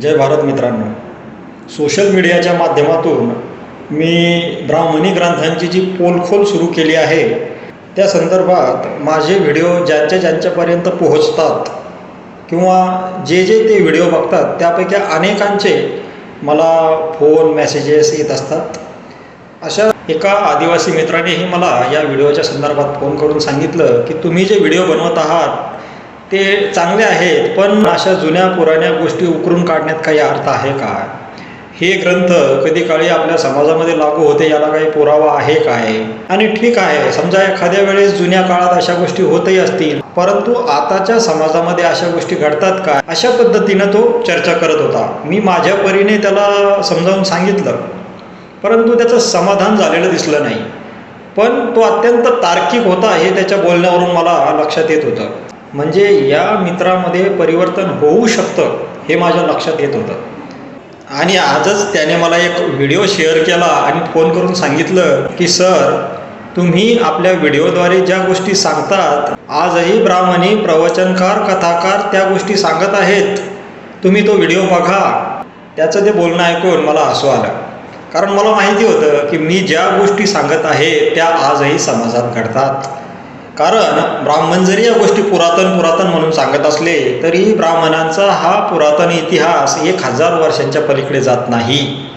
जय भारत मित्रांनो. सोशल मीडियाच्या माध्यमातून मी ब्राह्मणी ग्रंथांची जी पोलखोल सुरू केली आहे त्या संदर्भात माझे व्हिडिओ ज्यांच्या ज्यांच्यापर्यंत पोहोचतात किंवा जे जे ते व्हिडिओ बघतात त्यापैकी अनेकांचे मला फोन मेसेजेस येत असतात. अशा एका आदिवासी मित्रानेही मला या व्हिडिओच्या संदर्भात फोन करून सांगितलं की तुम्ही जे व्हिडिओ बनवत आहात ते चांगले आहेत पण अशा जुन्या पुराण्या गोष्टी उकरून काढण्यात काही अर्थ आहे का? हे ग्रंथ कधी काळी आपल्या समाजामध्ये लागू होते याला काही पुरावा आहे काय? आणि ठीक आहे समजा एखाद्या वेळेस जुन्या काळात अशा गोष्टी होतही असतील परंतु आताच्या समाजामध्ये अशा गोष्टी घडतात का? अशा पद्धतीनं तो चर्चा करत होता. मी माझ्या परीने त्याला समजावून सांगितलं परंतु त्याचं समाधान झालेलं दिसलं नाही. पण तो अत्यंत तार्किक होता हे त्याच्या बोलण्यावरून मला लक्षात येत होतं. म्हणजे या मित्रामध्ये परिवर्तन होऊ शकतं हे माझ्या लक्षात येत होतं. आणि आजच त्याने मला एक व्हिडिओ शेअर केला आणि फोन करून सांगितलं की सर तुम्ही आपल्या व्हिडिओद्वारे ज्या गोष्टी सांगतात आजही ब्राह्मणी प्रवचनकार कथाकार त्या गोष्टी सांगत आहेत. तुम्ही तो व्हिडिओ बघा. त्याचं ते बोलणं ऐकून मला हसू आलं. कारण मला माहिती होतं की मी ज्या गोष्टी सांगत आहे त्या आजही समाजात घडतात. कारण ब्राह्मण जरी या गोष्टी पुरातन पुरातन म्हणून सांगत असले तरी ब्राह्मणांचा हा पुरातन इतिहास एक हजार वर्षांच्या पलीकडे जात नाही.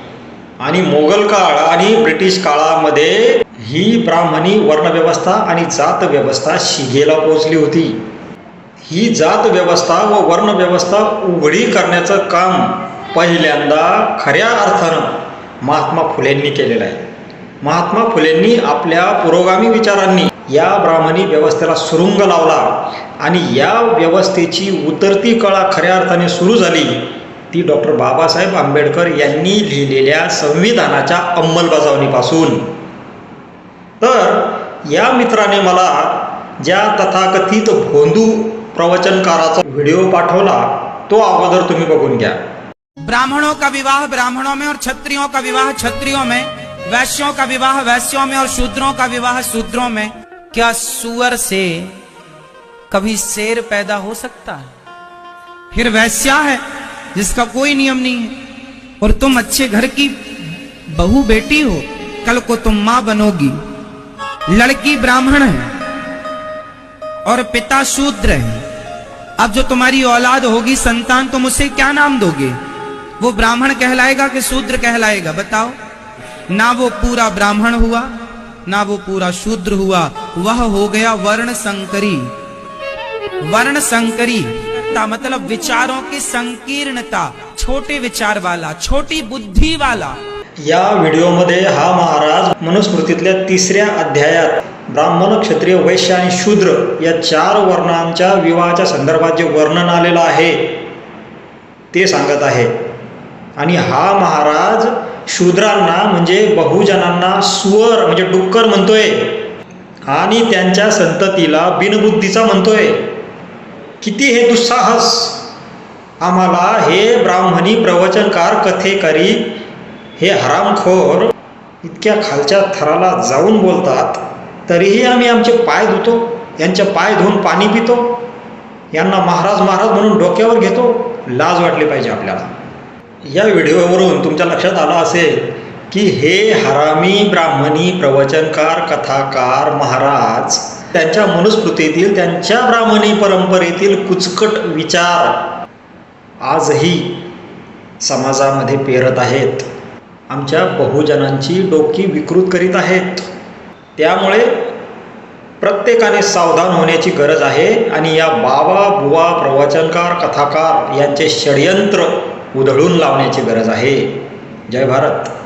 आणि मोगल काळ आणि ब्रिटिश काळामध्ये ही ब्राह्मणी वर्णव्यवस्था आणि जात व्यवस्था शिगेला पोचली होती. ही जात व्यवस्था व वर्णव्यवस्था उघडी करण्याचं काम पहिल्यांदा खऱ्या अर्थानं महात्मा फुलेंनी केलेलं आहे. महात्मा फुलेंनी आपल्या पुरोगामी विचारांनी या ब्राह्मणी व्यवस्थेला सुरुंग लावला आणि या व्यवस्थेची उतरती कळा खऱ्या अर्थाने सुरू झाली. ती डॉक्टर बाबासाहेब आंबेडकर यांनी लिहिलेल्या संविधानाच्या अंमलबजावणीपासून. तर या मित्राने मला ज्या तथाकथित भोंदू प्रवचनकाराचा व्हिडिओ पाठवला तो अगोदर तुम्ही बघून घ्या. ब्राह्मणों का विवाह ब्राह्मणों में और क्षत्रियों का विवाह क्षत्रियों में वैश्यों का विवाह वैश्यों में और शूद्रों का विवाह शूद्रों में। क्या सुअर से कभी शेर पैदा हो सकता है? फिर वैश्या है, जिसका कोई नियम नहीं है। और तुम अच्छे घर की बहू बेटी हो, कल को तुम माँ बनोगी। लड़की ब्राह्मण है और पिता शूद्र है। अब जो तुम्हारी औलाद होगी, संतान, तुम उसे क्या नाम दोगे? वो ब्राह्मण कहलाएगा कि शूद्र कहलाएगा? बताओ। ना वो पूरा ब्राह्मण हुआ ना वो पूरा शूद्र हुआ वह हो गया वर्ण संकरी वर्ण संकरी ता मतलब विचारों की संकीर्णता छोटे विचार वाला छोटी बुद्धि वाला। या व्हिडिओमध्ये हा महाराज मनुस्मृतीतल्या तिसऱ्या अध्यायात ब्राह्मण क्षत्रिय वैश्य आणि शूद्र या चार वर्णांच्या विवाहाच्या संदर्भात जे वर्णन आलेलं आहे ते सांगत आहे. आणि हा महाराज शूद्रांना म्हणजे बहुजनांना सुवर म्हणजे डुक्कर म्हणतोय. आणि त्यांच्या संततीला बिनबुद्धीचा म्हणतोय. किती हे दुस्साहस! आम्हाला हे ब्राह्मणी प्रवचनकार कथेकरी हे हरामखोर इतक्या खालच्या थराला जाऊन बोलतात तरीही आम्ही आमचे पाय धुतो यांचे पाय धुवून पाणी पितो. यांना महाराज महाराज म्हणून डोक्यावर घेतो. लाज वाटली पाहिजे आपल्याला. या व्हिडिओवरून तुमच्या लक्षात आलं असेल की हे हरामी ब्राह्मणी प्रवचनकार कथाकार महाराज त्यांच्या मनुस्मृतीतील त्यांच्या ब्राह्मणी परंपरेतील कुचकट विचार आजही समाजामध्ये पेरत आहेत. आमच्या बहुजनांची डोकी विकृत करीत आहेत. त्यामुळे प्रत्येकाने सावधान होण्याची गरज आहे आणि या बाबा बुवा प्रवचनकार कथाकार यांचे षडयंत्र उधळून लावण्याची गरज आहे. जय भारत.